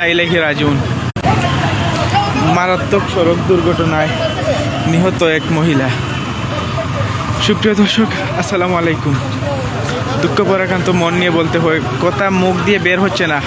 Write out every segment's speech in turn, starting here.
রাজিউন মারাত্মক সড়ক দুর্ঘটনায় নিহত এক মহিলা। সুপ্রিয় দর্শক, আসসালামু আলাইকুম। দুঃখ পরাকান্ত মন নিয়ে বলতে হয়, কথা মুখ দিয়ে বের হচ্ছে না।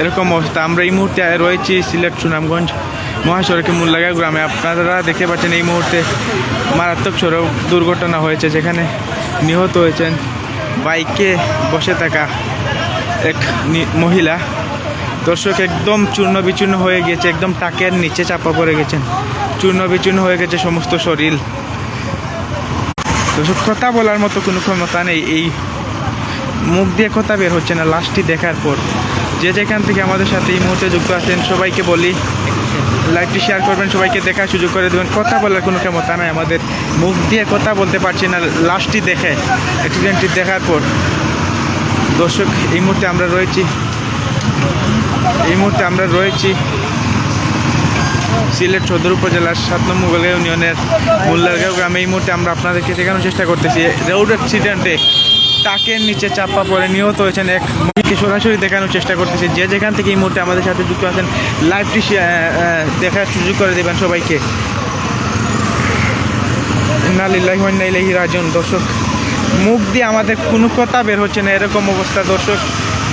এরকম অবস্থা। আমরা এই মুহূর্তে রয়েছি সিলেট সুনামগঞ্জ মহাসড়কে মুল্লাগা গ্রামে। আপনারা দেখতে পাচ্ছেন এই মুহূর্তে মারাত্মক সড়ক দুর্ঘটনা হয়েছে, যেখানে নিহত হয়েছেন বাইকে বসে থাকা এক মহিলা। দর্শক একদম চূর্ণ বিচূর্ণ হয়ে গেছে, একদম টাকের নিচে চাপা পড়ে গেছেন। চূর্ণ বিচূর্ণ হয়ে গেছে সমস্ত শরীর। দর্শক, কথা বলার মতো কোনো ক্ষমতা নেই। এই মুখ দিয়ে কথা বের হচ্ছে না লাস্টটি দেখার পর। যে যেখান থেকে আমাদের সাথে এই মুহূর্তে যুক্ত আছেন, সবাইকে বলি, লাইভটি শেয়ার করবেন, সবাইকে দেখার সুযোগ করে দেবেন। কথা বলার কোনো ক্ষমতা নাই, আমাদের মুখ দিয়ে কথা বলতে পারছি না লাস্টটি দেখে অ্যাক্সিডেন্টটি দেখার পর। দর্শক, এই মুহূর্তে আমরা রয়েছি এই মুহূর্তে আমরা রয়েছি সিলেট সদর উপজেলার সাত নম্বর ইউনিয়নের মোল্লারগাঁও গ্রামে। এই মুহূর্তে আমরা আপনাদেরকে দেখানোর চেষ্টা করতেছি। রোড অ্যাক্সিডেন্টে টাকের নিচে চাপা পড়ে নিহত হয়েছেন এক মহিলাকে সরাসরি দেখানোর চেষ্টা করতেছি। যে যেখান থেকে এই মুহূর্তে আমাদের সাথে যুক্ত আছেন লাইভটি দেখার সুযোগ করে দেবেন সবাইকে। রাজিউন। দর্শক, মুখ দিয়ে আমাদের কোনো কথা বের হচ্ছে না, এরকম অবস্থা। দর্শক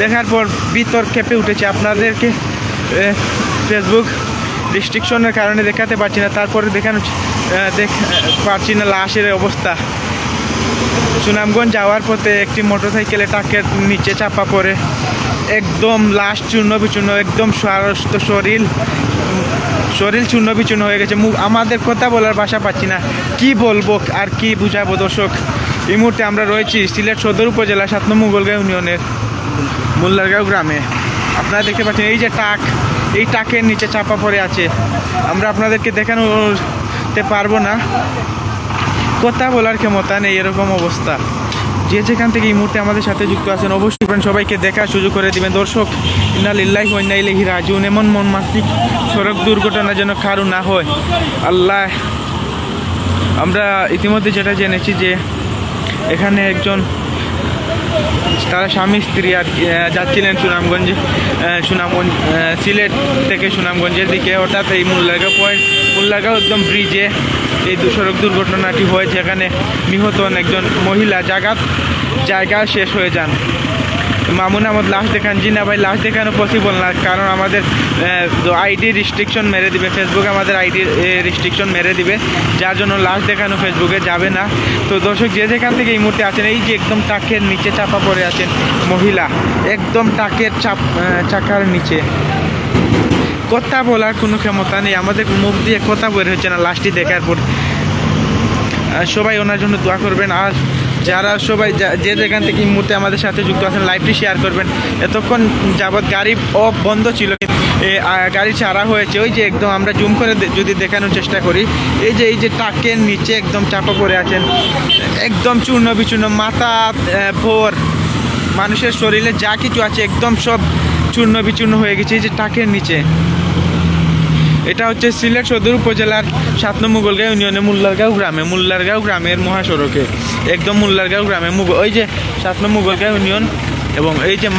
দেখার পর ভিতর কেঁপে উঠেছে আপনাদেরকে ফেসবুক রেস্ট্রিকশনের কারণে দেখাতে পারছি না, তারপরে দেখানো দেখ পারছি না লাশের অবস্থা। সুনামগঞ্জ যাওয়ার পথে একটি মোটরসাইকেলে টাকের নিচে চাপা পড়ে, একদম লাশ চূর্ণ বিচূর্ণ একদম শরীর শরীর চূর্ণ বিচূর্ণ হয়ে গেছে। মুখ আমাদের কথা বলার ভাষা পাচ্ছি না, কি বলব আর কি বুঝাবো দর্শক? এই মুহূর্তে আমরা রয়েছি সিলেট সদর উপজেলা সাত নম্বর গোলগাঁও ইউনিয়নের। মোল্লারগাঁও গ্রামে। আপনারা দেখতে পাচ্ছেন, এই যে টাক, এই টাকের নিচে চাপা পড়ে আছে। আমরা আপনাদেরকে দেখানোতে পারব না। কথা বলার ক্ষমতা নেই, এরকম অবস্থা। যে যেখান থেকে এই মুহূর্তে আমাদের সাথে যুক্ত আছেন, অবশ্যই সবাইকে দেখার সুযোগ করে দিবেন। দর্শক, ইন্নালিল্লাহি ওয়া ইন্না ইলাইহি রাজিউন। এমন মন মাসিক সড়ক দুর্ঘটনা যেন কারও না হয়। আল্লাহ, আমরা ইতিমধ্যে যেটা জেনেছি যে এখানে একজন তারা স্বামী স্ত্রী আর যাচ্ছিলেন সুনামগঞ্জে সুনামগঞ্জ সিলেট থেকে সুনামগঞ্জের দিকে। হঠাৎ এই মুল্লাগা পয়েন্ট মুল্লাগা একদম ব্রিজে এই সড়ক দুর্ঘটনাটি হয়েছে। এখানে নিহত একজন মহিলা। জাগাত জায়গা শেষ হয়ে যান। মামুন আহমদ লাশ দেখান জি না ভাই লাশ দেখানো পসিবল না। কারণ আমাদের আইডি রিস্ট্রিকশন মেরে দিবে। ফেসবুক আমাদের আইডি রিস্ট্রিকশন মেরে দিবে। যার জন্য লাশ দেখানো ফেসবুকে যাবে না। তো দর্শক, যে যেখান থেকে এই মুহূর্তে আছেন, এই যে একদম টাকের নিচে চাপা পড়ে আছেন মহিলা, একদম টাকের চাপ চাকার নিচে। কথা বলার কোনো ক্ষমতা নেই। আমাদের মুখ দিয়ে কথা বের হচ্ছে না লাশটি দেখার পর। সবাই ওনার জন্য দোয়া করবেন। আর যারা সবাই যে যেখান থেকে এই মুহূর্তে আমাদের সাথে যুক্ত আছেন লাইভটি শেয়ার করবেন। এতক্ষণ যাবৎ গাড়ি অফ বন্ধ ছিল। গাড়ি ছাড়া হয়েছে। ওই যে একদম আমরা জুম করে যদি দেখানোর চেষ্টা করি, এই যে এই যে টাকের নিচে একদম চাপা পড়ে আছেন, একদম চূর্ণ বিচূর্ণ, মাথা ভোর। মানুষের শরীরে যা কিছু আছে, একদম সব চূর্ণ বিচূর্ণ হয়ে গেছে। এই যে টাকের নিচে। এটা হচ্ছে সিলেট সদর উপজেলার সাত নম্বর গোলগাঁও ইউনিয়নে মুল্লারগাঁও গ্রামে, মুল্লারগাঁও গ্রামের মহাসড়কে, একদম মুল্লারগাঁও গ্রামে। ওই যে সাত নম্বর গোলগাঁও ইউনিয়ন এবং এই যে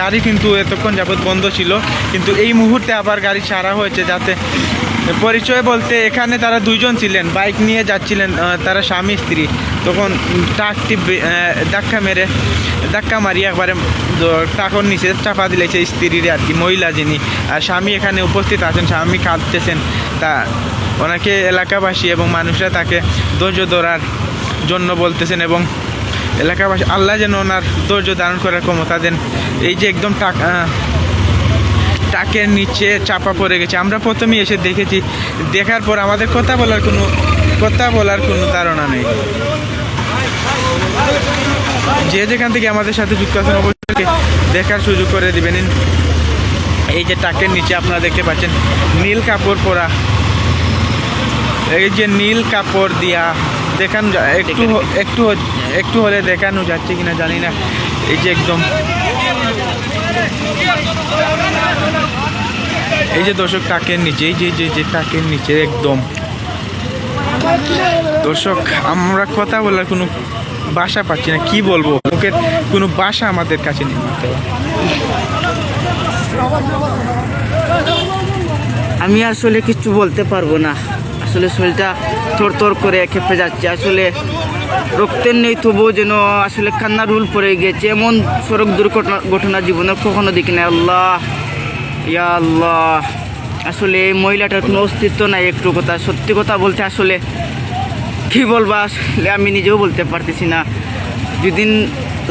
গাড়ি কিন্তু এতক্ষণ যাবৎ বন্ধ ছিল, কিন্তু এই মুহূর্তে আবার গাড়ি ছাড়া হয়েছে যাতে পরিচয় বলতে এখানে তারা দুইজন ছিলেন, বাইক নিয়ে যাচ্ছিলেন তারা স্বামী, স্ত্রী। তখন ট্রাকটি ধাক্কা মেরে, ধাক্কা মারি একবারে টাকর নিচে চাপা দিলেছে স্ত্রীর আর কি, মহিলা যিনি। আর স্বামী এখানে উপস্থিত আছেন, স্বামী কাঁদতেছেন। তা ওনাকে এলাকাবাসী এবং মানুষরা তাকে ধৈর্য ধরার জন্য বলতেছেন এবং এলাকাবাসী, আল্লাহ যেন ওনার ধৈর্য ধারণ করার ক্ষমতা দেন। এই যে একদম টাকা টাকের নিচে চাপা পড়ে গেছে। আমরা প্রথমেই এসে দেখেছি, দেখার পর আমাদের কথা বলার কোনো, কথা বলার কোনো ধারণা নেই। যে যেখান থেকে আমাদের সাথে যুক্ত আছেন, অবশ্যই দেখার সুযোগ করে দিবেন। এই যে টাকের নিচে আপনারা দেখতে পাচ্ছেন, নীল কাপড় পরা। এই যে নীল কাপড় দিয়া দেখানো একটু একটু একটু হলে দেখানো যাচ্ছে কিনা জানি না। এই যে একদম এই যে দর্শক টাকের নিচে, এই যে যে যে টাকের নিচে, একদম। দর্শক, আমরা কথা বলার কোনো বাসা পাচ্ছি না। কি বলব? মুখের কোনো বাসা আমাদের কাছে নেই আমি আসলে কিছু বলতে পারব না। আসলে শরীরটা থর করে খেপে যাচ্ছে। আসলে রক্তের নেই তবুও যেন আসলে কান্না রুল পড়ে গিয়েছে এমন সড়ক দুর্ঘটনা, ঘটনা জীবনে কখনো দেখি না আল্লাহ, ইয়া আল্লাহ। আসলে এই মহিলাটার কোনো অস্তিত্ব নাই একটু কথা। সত্যি কথা বলতে আসলে কি বলবা, আসলে আমি নিজেও বলতে পারতেছি না। যেদিন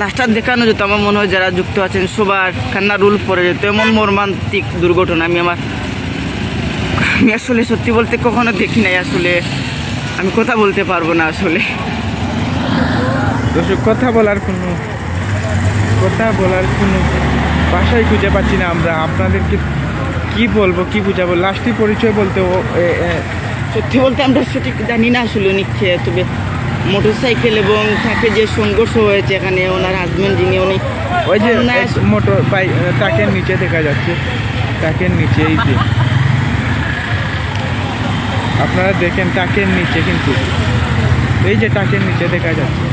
লাস্টার দেখানো যেত, আমার মনে হয় যারা যুক্ত আছেন সবার কান্না রুল পড়ে যেত। এমন মর্মান্তিক দুর্ঘটনা আমি আমার, আমি আসলে সত্যি বলতে কখনো দেখি নাই। আসলে আমি কথা বলতে পারব না আসলে। দর্শক কথা বলার কোনো কথা বলার কোনো ভাষাই খুঁজে পাচ্ছি না আমরা। আপনাদেরকে কি বলব কি বুঝাবো? লাস্টই পরিচয় বলতে সত্যি বলতে আমরা সঠিক জানি না আসলে খেয়ে তবে মোটরসাইকেল এবং তাকে যে সংঘর্ষ হয়েছে এখানে ওনার হাজব্যান্ড যিনি উনি ওই যে মোটর বাইক টাকের নিচে দেখা যাচ্ছে। টাকের নিচে এই যে আপনারা দেখেন টাকের নিচে কিন্তু এই যে টাকের নিচে দেখা যাচ্ছে।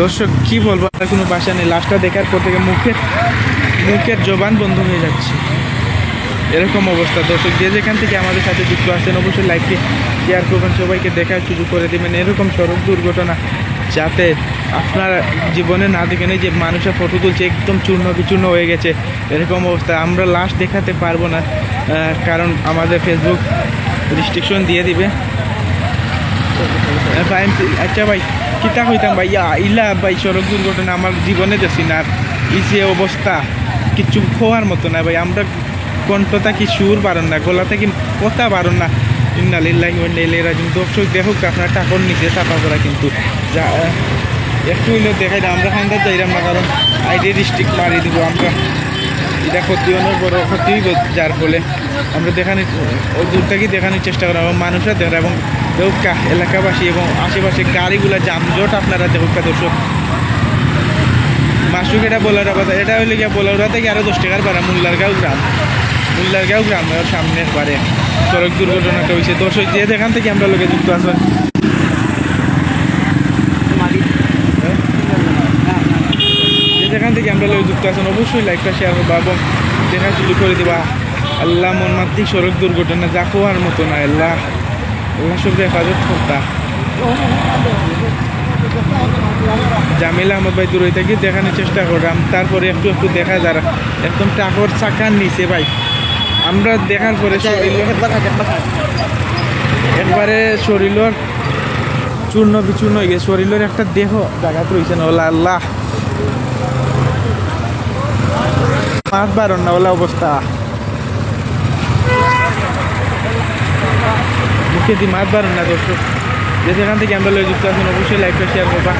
দর্শক, কি বলব, আর কোনো ভাষা নেই। লাস্টটা দেখার পর থেকে মুখের মুখের জবান বন্ধ হয়ে যাচ্ছে। এরকম অবস্থা। দর্শক, যে যেখান থেকে আমাদের সাথে যুক্ত আছেন, অবশ্যই লাইককে শেয়ার করবেন। সবাইকে দেখার সুযোগ করে দেবেন। এরকম সড়ক দুর্ঘটনা যাতে আপনারা জীবনে না দেখেন যে মানুষের ফটো তুলছে, একদম চূর্ণ বিচূর্ণ হয়ে গেছে। এরকম অবস্থা। আমরা লাস্ট দেখাতে পারব না কারণ আমাদের ফেসবুক রেস্ট্রিকশন দিয়ে দিবে। আচ্ছা ভাই, কিতা হইতাম ভাই? ইলা ভাই, সড়ক দুর্ঘটনা আমার জীবনে দেখছি না। এই যে অবস্থা কিচ্ছু খোয়ার মতো না ভাই। আমরা কণ্ঠটা কি সুর বাড়ন না গলা থেকে কথা বাড়ন না? ইন্নালিল্লাহি ওয়া ইন্না ইলাইহি রাজিউন। দর্শক, দেখুক, আপনার টাকর নিচে চাপা করা কিন্তু। যা একটু হইলেও দেখাই আমরা খান্দার যাইলাম না, কারণ আইডি ডিস্ট্রিক্ট মারি দিব আমরা। এটা ক্ষতি অনেক বড় ক্ষতি যার ফলে আমরা দেখানি ওই দূর থেকেই দেখানোর চেষ্টা করা এবং মানুষরা দেখা এবং দেউকা, এলাকাবাসী এবং আশেপাশে গাড়িগুলা যানজট আপনারা দেউকা, দর্শক। মাসুক এটা বলার কথা, এটা হইলে গিয়া বলারা থেকে আরও দশ টাকার পারা মুল্লারগাঁও গ্রাম। মুল্লারগাঁও গ্রামের সামনের পারে সড়ক দুর্ঘটনাটা হয়েছে দর্শক, যে যেখান থেকে আমরা লোকে যুক্ত আছেন যে যেখান থেকে আমরা লোক যুক্ত আছেন অবশ্যই লাইকটা শেয়ার করবা এবং সুযোগ করে দিবা আল্লাহ মন মনমাত্রিক সড়ক দুর্ঘটনা যা হওয়ার মতো না আল্লাহ আল্লাহ সব হেফাজত করতা। জামিল আহমদ ভাই দূরে থেকে দেখানোর চেষ্টা করলাম তারপরে একটু একটু দেখা যারা একদম টাকর চাকার নিচে ভাই। আমরা দেখার পরে শরীরের একবারে শরীরের চূর্ণ বিচূর্ণ হয়ে গেছে শরীরের একটা দেহ জায়গাত রয়েছে না আল্লাহ। মাছ বারণ না অবস্থা। মুখে মাছ বারণ না দর্শক যে সেখান থেকে আমরা লয়ে যুক্ত আছেন অবশ্যই লাইভটা শেয়ার করবা।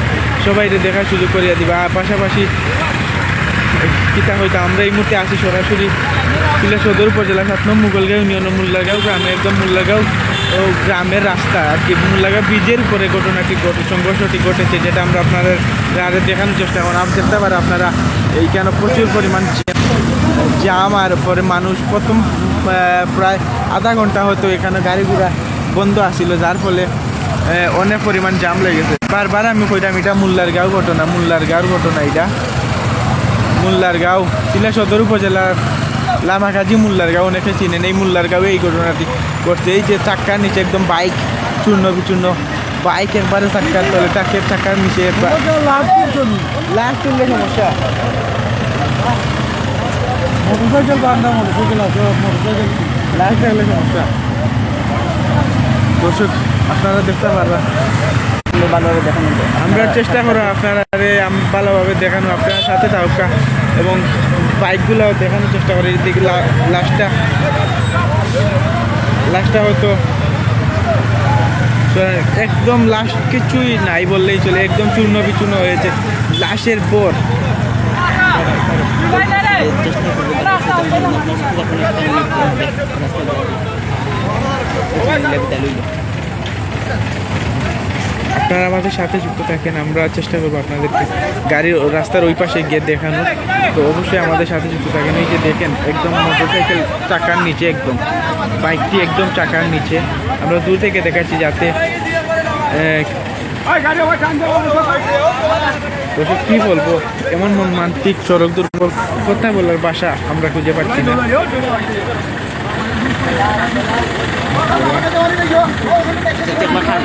সবাই দেখার সুযোগ করিয়া দিবা। আর পাশাপাশি, কিতা হয়তো আমরা এই মুহূর্তে আসি সরাসরি সিলেট সদর উপজেলা সাত নম্বর মুঘলগাঁও ইউনিয়ন, মুল্লাগাঁও গ্রামে। একদম মুল্লাগাঁও ও গ্রামের রাস্তা আর কি। মুল্লাগাঁও ব্রিজের উপরে ঘটনাটি ঘটে, সংঘর্ষটি ঘটেছে, যেটা আমরা আপনাদের আরে দেখানোর চেষ্টা আপনি দেখতে পারেন আপনারা এইখানে প্রচুর পরিমাণ জাম আর পরে মানুষ প্রথম প্রায় আধা ঘণ্টা হতো এখানে গাড়ি ঘোড়া বন্ধ আসছিল যার ফলে অনেক পরিমাণ জাম লেগেছে বারবার আমি কইতাম এটা মুল্লার গাঁও ঘটনা মুল্লার গাঁওর ঘটনা এটা মুল্লার গাঁও সিলেট সদর উপজেলার লামাকাজি মুল্লার গাঁও অনেকে চিনেন এই মুল্লার গাঁও এই ঘটনাটি ঘটছে। এই যে চাক্কার নিচে একদম বাইক চূর্ণ বিচূর্ণ বাইক একবারে চাক্কার তলে চাকের চাক্কার নিচে লাস্ট সমস্যা। মোটরসাইকেল বান্ধা মোটরসাইকেল আছে মোটরসাইকেল লাস্ট থাকলে সমস্যা দর্শক আপনারা দেখতে পারবেন। ভালোভাবে দেখানো আমরা চেষ্টা করো আপনারা ভালোভাবে দেখানো আপনার সাথে থাকা এবং বাইকগুলো দেখানোর চেষ্টা করি দেখি লাস্টটা। লাস্টটা হয়তো একদম লাস্ট কিছুই নাই বললেই চলে একদম চূর্ণ বিচূর্ণ হয়েছে। লাশের পর আপনারা আমাদের সাথে যুক্ত থাকেন, আমরা চেষ্টা করব আপনাদেরকে গাড়ির রাস্তার ওই পাশে গিয়ে দেখানো তো অবশ্যই আমাদের সাথে যুক্ত থাকেন। এই যে দেখেন, একদম মোটরসাইকেল চাকার নিচে একদম, বাইকটি একদম চাকার নিচে। আমরা দূর থেকে দেখাচ্ছি যাতে কি বলব? এমন মর্মান্তিক সড়ক দুর্ভোগ কথা বলার ভাষা আমরা খুঁজে পাচ্ছি না।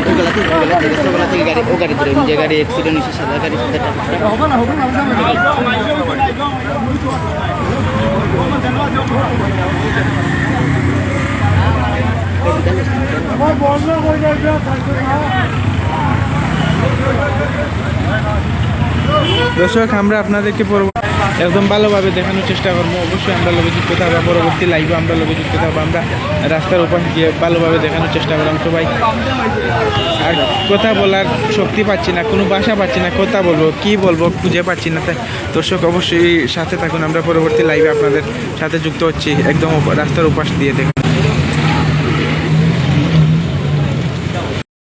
ওগুলা থেকে দর্শক, আমরা আপনাদেরকে একদম ভালোভাবে দেখানোর চেষ্টা করব। অবশ্যই আমরা লোকে যুক্ত থাকব, পরবর্তী লাইভে আমরা লোকে যুক্ত থাকব। আমরা রাস্তার উপর গিয়ে ভালোভাবে দেখানোর চেষ্টা করলাম। সবাই আর কথা বলার শক্তি পাচ্ছি না, কোনো বাসা পাচ্ছি না, কথা বলব, কি বলব খুঁজে পাচ্ছি না। তাই দর্শক, অবশ্যই সাথে থাকুন। আমরা পরবর্তী লাইভে আপনাদের সাথে যুক্ত হচ্ছি। একদম রাস্তার উপাস দিয়ে দেখুন